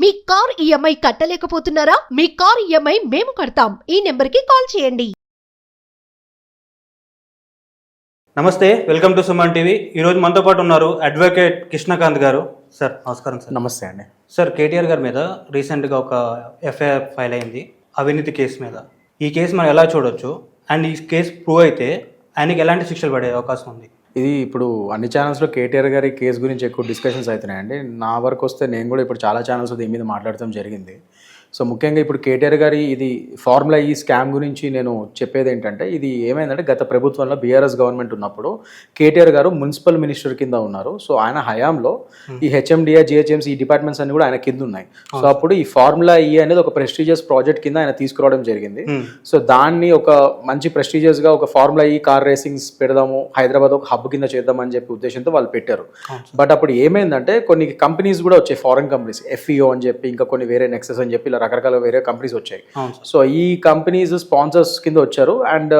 మీ car EMI కట్టలేకపోతున్నారా? మీ car EMI మేము కడతాం. ఈ నెంబర్కి కాల్ చేయండి. నమస్తే వెల్కమ్ టు సుమన్ టీవీ. ఈరోజు మనతో పాటు ఉన్నారు అడ్వకేట్ కృష్ణకాంత్ గారు. సార్ నమస్కారం సార్. నమస్తే అండి. సార్ కేటీఆర్ గారి మీద రీసెంట్గా ఒక ఎఫ్ఐఆర్ ఫైల్ అయింది అవినీతి కేసు మీద. ఈ కేసు మనం ఎలా చూడొచ్చు? అండ్ ఈ కేసు ప్రూవ్ అయితే ఆయనకి ఎలాంటి శిక్షలు పడే అవకాశం ఉంది? ఇది ఇప్పుడు అన్ని ఛానల్స్లో కేటీఆర్ గారి కేసు గురించి ఎక్కువ డిస్కషన్స్ అవుతున్నాయండి. నా వరకు వస్తే నేను కూడా ఇప్పుడు చాలా ఛానల్స్ దీని మీద మాట్లాడటం జరిగింది. సో ముఖ్యంగా ఇప్పుడు కేటీఆర్ గారి ఇది ఫార్ములా ఈ స్కామ్ గురించి నేను చెప్పేది ఏంటంటే ఇది ఏమైందంటే గత ప్రభుత్వంలో బీఆర్ఎస్ గవర్నమెంట్ ఉన్నప్పుడు కేటీఆర్ గారు మున్సిపల్ మినిస్టర్ కింద ఉన్నారు. సో ఆయన హయాంలో ఈ హెచ్ఎండిఏ జిహెచ్ఎంసీ ఈ డిపార్ట్మెంట్స్ అన్ని కూడా ఆయన కింద ఉన్నాయి. సో అప్పుడు ఈ ఫార్ములా ఈ అనేది ఒక ప్రెస్టీజియస్ ప్రాజెక్ట్ కింద ఆయన తీసుకురావడం జరిగింది. Hmm. సో దాన్ని ఒక మంచి ప్రెస్టీజియస్గా ఒక ఫార్ములా ఈ కార్ రేసింగ్స్ పెడదాము హైదరాబాద్ ఒక హబ్ కింద చేద్దామని చెప్పి ఉద్దేశంతో వాళ్ళు పెట్టారు. బట్ అప్పుడు ఏమైందంటే కొన్ని కంపెనీస్ కూడా వచ్చాయి ఫారెన్ కంపెనీస్ ఎఫ్ఈఓ అని చెప్పి ఇంకా కొన్ని వేరే నెక్సెస్ అని చెప్పి ఇలా రకరకాల వేరే కంపెనీస్ వచ్చాయి. సో ఈ కంపెనీస్ స్పాన్సర్స్ కింద వచ్చారు. అండ్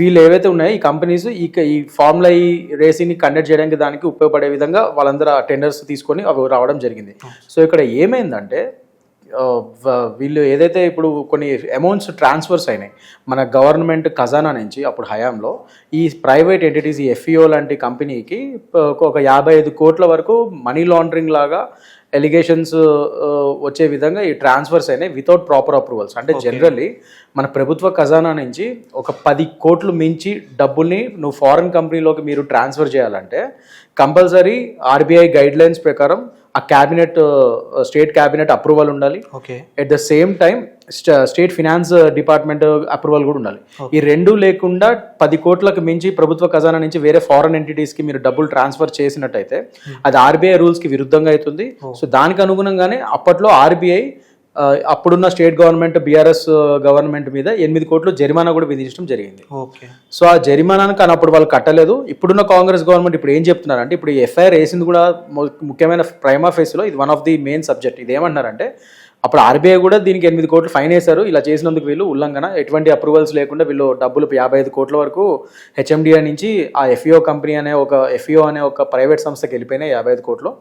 వీళ్ళు ఏవైతే ఉన్నాయో ఈ కంపెనీస్ ఈ ఈ ఫార్ములా ఈ రేసింగ్ని కండక్ట్ చేయడానికి దానికి ఉపయోగపడే విధంగా వాళ్ళందరూ టెండర్స్ తీసుకొని అవి రావడం జరిగింది. సో ఇక్కడ ఏమైందంటే వీళ్ళు ఏదైతే ఇప్పుడు కొన్ని అమౌంట్స్ ట్రాన్స్ఫర్స్ అయినాయి మన గవర్నమెంట్ ఖజానా నుంచి అప్పుడు హయాంలో ఈ ప్రైవేట్ ఎంటిటీస్ ఈ ఎఫ్ఈఓ లాంటి కంపెనీకి ఒక యాభై ఐదు కోట్ల వరకు మనీ లాండరింగ్ లాగా ఎలిగేషన్స్ వచ్చే విధంగా ఈ ట్రాన్స్ఫర్స్ అయినాయి వితౌట్ ప్రాపర్ అప్రూవల్స్ అంటే జనరల్లీ మన ప్రభుత్వ ఖజానా నుంచి ఒక పది కోట్లు మించి డబ్బుల్ని నువ్వు ఫారెన్ కంపెనీలోకి మీరు ట్రాన్స్ఫర్ చేయాలంటే కంపల్సరీ ఆర్బీఐ గైడ్ లైన్స్ ప్రకారం ఆ క్యాబినెట్ స్టేట్ క్యాబినెట్ అప్రూవల్ ఉండాలి. Okay at the same time state finance department approval కూడా ఉండాలి. ఈ రెండు లేకుండా పది కోట్లకు మించి ప్రభుత్వ ఖజానా నుంచి వేరే ఫారెన్ ఎంటిటీస్కి మీరు డబ్బులు ట్రాన్స్ఫర్ చేసినట్టయితే అది ఆర్బీఐ రూల్స్కి విరుద్ధంగా అవుతుంది. సో దానికి అనుగుణంగానే అప్పట్లో ఆర్బీఐ అప్పుడున్న స్టేట్ గవర్నమెంట్ బీఆర్ఎస్ గవర్నమెంట్ మీద ఎనిమిది కోట్లు జరిమానా కూడా విధించడం జరిగింది. ఓకే. సో ఆ జరిమానాను కానీ అప్పుడు వాళ్ళు కట్టలేదు. ఇప్పుడున్న కాంగ్రెస్ గవర్నమెంట్ ఇప్పుడు ఏం చెప్తున్నారంటే ఇప్పుడు ఎఫ్ఐఆర్ వేసింది కూడా ముఖ్యమైన ప్రైమా ఫేస్లో ఇది one of the main subject. ఇది ఏమంటున్నారంటే అప్పుడు ఆర్బీఐ కూడా దీనికి ఎనిమిది కోట్లు ఫైన్ వేశారు. ఇలా చేసినందుకు వీళ్ళు ఉల్లంఘన. ఎటువంటి అప్రూవల్స్ లేకుండా వీళ్ళు డబ్బులు యాభై ఐదు కోట్ల వరకు హెచ్ఎండిఏ నుంచి ఆ ఎఫ్ఈఓ కంపెనీ అనే ఒక ఎఫ్ఈఓ అనే ఒక ప్రైవేట్ సంస్థకి వెళ్ళిపోయినాయి యాభై ఐదు కోట్లు.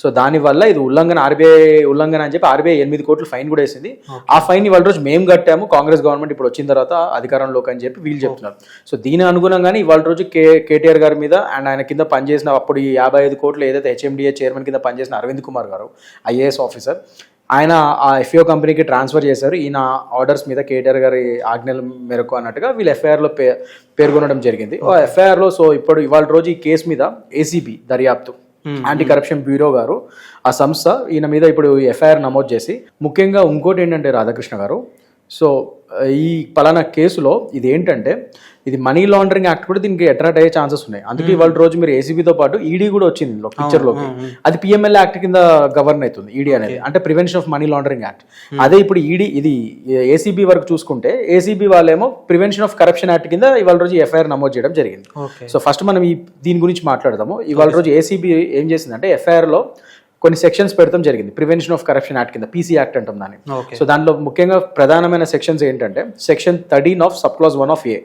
సో దానివల్ల ఇది ఉల్లంఘన ఆర్బీఐ ఉల్లంఘన అని చెప్పి ఆర్బీఐ ఎనిమిది కోట్లు ఫైన్ కూడా వేసింది. ఆ ఫైన్ ఇవాళ రోజు మేము కట్టాము కాంగ్రెస్ గవర్నమెంట్ ఇప్పుడు వచ్చిన తర్వాత అధికారంలోకి అని చెప్పి వీళ్ళు చెప్తున్నారు. సో దీని అనుగుణంగానే ఇవాళ రోజు కే కేటీఆర్ గారి మీద అండ్ ఆయన కింద పనిచేసిన అప్పుడు ఈ యాభై ఐదు కోట్లు ఏదైతే హెచ్ఎండిఏ చైర్మన్ కింద పనిచేసిన అరవింద్ కుమార్ గారు ఐఏఎస్ ఆఫీసర్ ఆయన ఆ ఎఫ్ఓ కంపెనీకి ట్రాన్స్ఫర్ చేశారు. ఈయన ఆర్డర్స్ మీద కేటీఆర్ గారి ఆజ్ఞల మేరకు అన్నట్టుగా వీళ్ళు ఎఫ్ఐఆర్లో పే పేర్కొనడం జరిగింది. ఆ ఎఫ్ఐఆర్లో సో ఇప్పుడు ఇవాళ రోజు ఈ కేసు మీద ఏసీబీ దర్యాప్తు యాంటీ కరప్షన్ బ్యూరో గారు ఆ సంస్థ ఈయన మీద ఇప్పుడు ఎఫ్ఐఆర్ నమోదు చేసి ముఖ్యంగా ఇంకోటి ఏంటంటే రాధాకృష్ణ గారు సో ఈ పలానా కేసులో ఇది ఏంటంటే ఇది మనీ లాండరింగ్ యాక్ట్ కూడా దీనికి అట్రాక్ట్ అయ్యే ఛాన్సెస్ ఉన్నాయి. అందుకే ఇవాళ రోజు మీరు ఏసీబీతో పాటు ఈడీ కూడా వచ్చింది ఇందులో పిక్చర్లోకి. అది పిఎంఎల్ యాక్ట్ కింద గవర్న్ అవుతుంది ఈడీ అనేది. అంటే prevention of money laundering act అదే ఇప్పుడు ఈడీ ఇది ఏసీబీ వరకు చూసుకుంటే ఏసీబీ వాళ్ళేమో ప్రివెన్షన్ ఆఫ్ కరప్షన్ యాక్ట్ కింద ఇవాళ రోజు ఎఫ్ఐఆర్ నమోదు చేయడం జరిగింది. సో ఫస్ట్ మనం ఈ దీని గురించి మాట్లాడదాము. ఇవాళ రోజు ఏసీబీ ఏం చేసిందంటే ఎఫ్ఐఆర్లో కొన్ని సెక్షన్స్ పెడతాం జరిగింది. ప్రివెన్షన్ ఆఫ్ కరప్షన్ యాక్ట్ కింద పీసీ యాక్ట్ అంటాం దాన్ని. సో దాంట్లో ముఖ్యంగా ప్రధానమైన సెక్షన్స్ ఏంటంటే section thirteen of sub clause one of A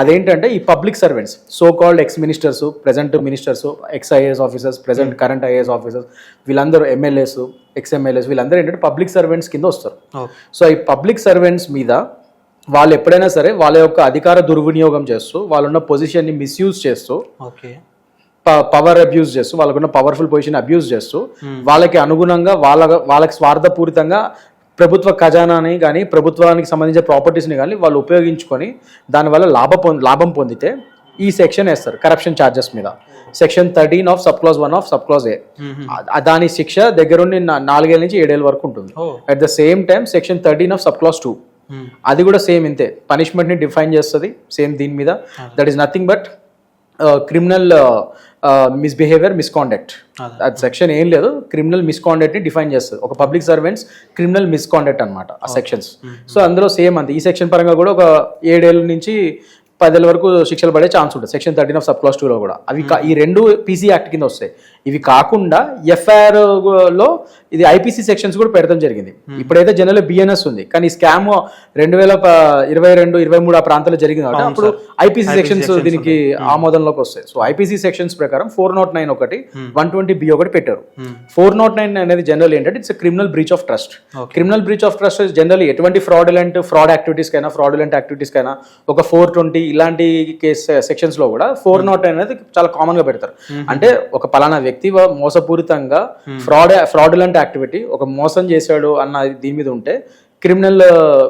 అదేంటంటే ఈ public servants so called ex ministers present ministers ex IAS officers present current IAS officers వీళ్ళందరూ ఎమ్మెల్యేస్ ఎక్స్ ఎమ్మెల్యేస్ వీళ్ళందరూ ఏంటంటే పబ్లిక్ సర్వెంట్స్ కింద వస్తారు. సో ఈ పబ్లిక్ సర్వెంట్స్ మీద వాళ్ళు ఎప్పుడైనా సరే వాళ్ళ యొక్క అధికార దుర్వినియోగం చేస్తూ వాళ్ళున్న పొజిషన్ని మిస్యూజ్ చేస్తూ పవర్ అబ్యూస్ చేస్తూ వాళ్ళకున్న పవర్ఫుల్ పొజిషన్ అబ్యూస్ చేస్తూ వాళ్ళకి అనుగుణంగా వాళ్ళ వాళ్ళకి స్వార్థపూరితంగా ప్రభుత్వ ఖజానాని కానీ ప్రభుత్వానికి సంబంధించిన ప్రాపర్టీస్ని కానీ వాళ్ళు ఉపయోగించుకొని దానివల్ల లాభ లాభం పొందితే ఈ సెక్షన్ వేస్తారు కరప్షన్ ఛార్జెస్ మీద. Section thirteen of sub clause one of sub clause A దాని శిక్ష దగ్గరుండి నాలుగేళ్ళ నుంచి ఏడేళ్ళ వరకు ఉంటుంది. At the same time section thirteen of sub clause two అది కూడా సేమ్ ఇంతే. పనిష్మెంట్ని డిఫైన్ చేస్తుంది సేమ్ దీని మీద. That is nothing but criminal misbehaviour misconduct అదే. అది సెక్షన్ ఏం లేదు. క్రిమినల్ మిస్కాండక్ట్ని డిఫైన్ చేస్తుంది. ఒక పబ్లిక్ సర్వెంట్స్ క్రిమినల్ మిస్కాండక్ట్ అనమాట ఆ సెక్షన్స్ సో అందులో సేమ్ అంతే. ఈ సెక్షన్ పరంగా కూడా ఒక ఏడేళ్ళ నుంచి పదేళ్ళ వరకు శిక్షలు పడే ఛాన్స్ ఉంటుంది. Section thirteen of sub clause టూలో కూడా. అవి ఈ రెండు పీసీ యాక్ట్ కింద వస్తాయి. ఇవి కాకుండా ఎఫ్ఐఆర్లో ఇది ఐపీసీ సెక్షన్స్ కూడా పెడతాం జరిగింది. ఇప్పుడైతే జనరల్ బిఎన్ఎస్ ఉంది. కానీ స్కామ్ రెండు వేల ఇరవై రెండు ఇరవై మూడు ఆ ప్రాంతాల్లో జరిగింది కాబట్టి అప్పుడు. ఐపీసీ సెక్షన్స్ దీనికి ఆమోదంలోకి వస్తాయి. సో ఐపీసీ సెక్షన్స్ ప్రకారం ఫోర్ నాట్ నైన్ ఒకటి వన్ ట్వంటీ బి ఒకటి పెట్టారు. ఫోర్ నాట్ నైన్ అనేది జనరల్ ఏంటంటే it's criminal breach of trust. Criminal breach of trust general ఎటువంటి ఫ్రాడులెంట్ ఫ్రాడ్ యాక్టివిటీస్ కైనా ఫ్రాడులెంట్ యాక్టివిటీస్ కైనా ఒక ఫోర్ ట్వంటీ ఇలాంటి కేస్ సెక్షన్స్లో కూడా ఫోర్ నాట్ అనేది చాలా కామన్గా పెడతారు. అంటే ఒక పలానా వ్యక్తి మోసపూరితంగా ఫ్రాడ్ ఫ్రాడులెంట్ యాక్టివిటీ ఒక మోసం చేశాడు అన్న దీని మీద ఉంటే criminal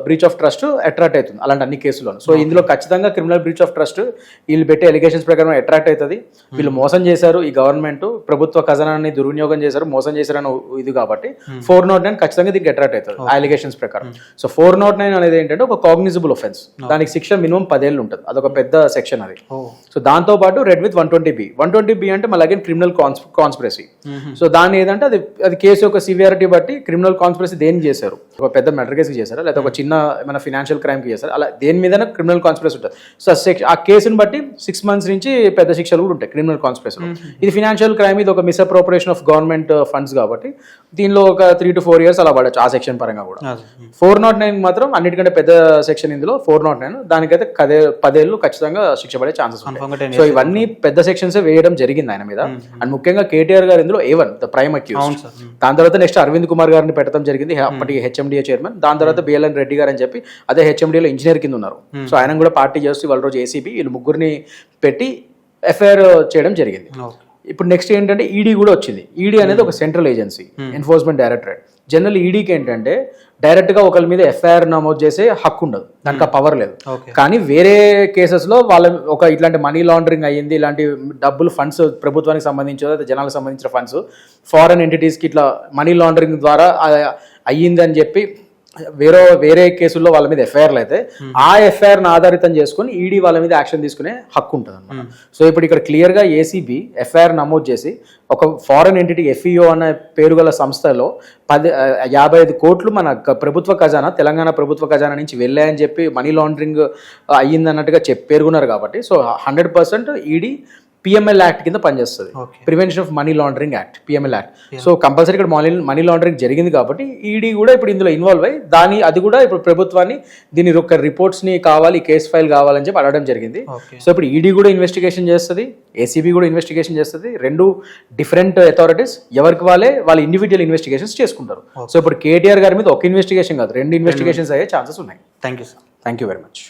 breach of trust attract అవుతుంది అలాంటి అన్ని కేసుల్లో సో ఇందులో ఖచ్చితంగా క్రిమినల్ బ్రీచ్ ఆఫ్ ట్రస్ట్ వీళ్ళు పెట్టే ఎలిగేషన్స్ ప్రకారం అట్రాక్ట్ అవుతుంది. వీళ్ళు మోసం చేశారు ఈ గవర్నమెంట్ ప్రభుత్వ ఖజానాన్ని దుర్వినియోగం చేశారు మోసం చేశారని ఇది కాబట్టి ఫోర్ నాట్ నైన్ ఖచ్చితంగా దీనికి అట్రాక్ట్ అవుతుంది ఆ ఎలిగేషన్స్ ప్రకారం. సో ఫోర్ నాట్ నైన్ అనేది ఏంటంటే ఒక కాగ్నిజిబుల్ ఒఫెన్స్ దానికి శిక్ష మినిమం పదేళ్ళు ఉంటుంది. అదొక పెద్ద సెక్షన్ అది. సో దాంతో పాటు read with one twenty B one twenty B అంటే మళ్ళీ అగైన్ క్రిమినల్ కాన్స్పిరసీ సో దాన్ని ఏదంటే అది అది కేసు యొక్క సివియారిటీ బట్టి క్రిమినల్ కాన్స్పిరసీ దేనికి చేశారు? ఒక పెద్ద మర్డర్ కేసు చేశారా లేదా ఒక చిన్న ఏమైనా ఫినాన్షియల్ క్రైమ్కి చేశారు అలా దేని మీద క్రిమినల్ కాన్స్పిరసీ ఉంటుంది. సో ఆ కేసుని బట్టి సిక్స్ మంత్స్ నుంచి పెద్ద శిక్షలు కూడా ఉంటాయి క్రిమినల్ కాన్స్పిరసీ ఇది ఫినాన్షియల్ క్రైమ్ ఇది ఒక మిస్అప్రోపరేషన్ ఆఫ్ గవర్నమెంట్ ఫండ్స్ కాబట్టి దీనిలో ఒక త్రీ టు ఫోర్ ఇయర్స్ అలా పడచ్చు ఆ సెక్షన్ పరంగా కూడా. ఫోర్ నాట్ నైన్ మాత్రం అన్నిటికంటే పెద్ద సెక్షన్ ఇందులో ఫోర్ నాట్ నైన్ దానికైతే కదే పదేళ్ళు ఖచ్చితంగా శిక్ష పడే ఛాన్సెస్ ఉంటాయి. 10 సో ఇవన్నీ పెద్ద సెక్షన్స్ వేయడం జరిగింది ఆయన మీద. అండ్ ముఖ్యంగా కేటీఆర్ గారు ఇందులో ఏవన్ ద ప్రైమ్ సార్. దాని తర్వాత నెక్స్ట్ అరవింద్ కుమార్ గారిని పెట్టడం జరిగింది. అప్పటికి హెచ్ఎండిఏ చైర్మన్ దాని తర్వాత బిఎల్ఎన్ రెడ్డి గారు అని చెప్పి అదే హెచ్ఎండిఏలో ఇంజనీర్ కింద ఉన్నారు. సో ఆయన కూడా పార్టీ చేస్తూ వాళ్ళ రోజు ఏసీబీ వీళ్ళు ముగ్గురిని పెట్టి ఎఫ్ఐఆర్ చేయడం జరిగింది. ఇప్పుడు నెక్స్ట్ ఏంటంటే ఈడీ కూడా వచ్చింది. ఈడీ అనేది ఒక central agency enforcement directorate general ఈడీకి ఏంటంటే డైరెక్ట్గా ఒకరి మీద ఎఫ్ఐఆర్ నమోదు చేసే హక్కు ఉండదు. దానికి ఆ పవర్ లేదు. ఓకే కానీ వేరే కేసెస్లో వాళ్ళ ఒక ఇట్లాంటి మనీ లాండరింగ్ అయ్యింది ఇలాంటి డబ్బులు ఫండ్స్ ప్రభుత్వానికి సంబంధించి లేదా జనాలకు సంబంధించిన ఫండ్స్ ఫారెన్ ఎంటిటీస్కి ఇట్లా మనీ లాండరింగ్ ద్వారా ఆ- అయ్యింది అని చెప్పి వేరే వేరే కేసుల్లో వాళ్ళ మీద ఎఫ్ఐఆర్లు అయితే ఆ ఎఫ్ఐఆర్ ఆధారితం చేసుకుని ఈడీ వాళ్ళ మీద యాక్షన్ తీసుకునే హక్కు ఉంటుంది అనమాట సో ఇప్పుడు ఇక్కడ క్లియర్గా ఏసీబీ ఎఫ్ఐఆర్ నమోదు చేసి ఒక ఫారెన్ ఎంటిటీ ఎఫ్ఈఓ అనే పేరు గల సంస్థలో పది యాభై ఐదు కోట్లు మన ప్రభుత్వ ఖజానా తెలంగాణ ప్రభుత్వ ఖజానా నుంచి వెళ్ళాయని చెప్పి మనీ లాండరింగ్ అయ్యింది అన్నట్టుగా చెప్పి పేర్కొన్నారు కాబట్టి. So hundred percent ED PML act కింద పనిచేస్తుంది. Prevention of money laundering act PML act so compulsory ఇక్కడ మనీ మనీ లాండరింగ్ జరిగింది కాబట్టి ఈడీ కూడా ఇప్పుడు ఇందులో ఇన్వాల్వ్ అయ్యి దాని అది కూడా ఇప్పుడు ప్రభుత్వాన్ని దీని యొక్క రిపోర్ట్స్ని కావాలి కేసు ఫైల్ కావాలని చెప్పి అడగడం జరిగింది. సో ఇప్పుడు ఈడీ కూడా ఇన్వెస్టిగేషన్ చేస్తుంది ఏసీబీ కూడా ఇన్వెస్టిగేషన్ చేస్తుంది. రెండు డిఫరెంట్ అథారిటీస్ ఎవరికి వాళ్ళే వాళ్ళ ఇండివిజువల్ ఇన్వెస్టిగేషన్స్ చేసుకుంటారు. సో ఇప్పుడు కేటీఆర్ గారి మీద ఒక ఇన్వెస్టిగేషన్ కాదు రెండు ఇన్వెస్టిగేషన్స్ అయ్యే ఛాన్సెస్ ఉన్నాయి. Thank you sir thank you very much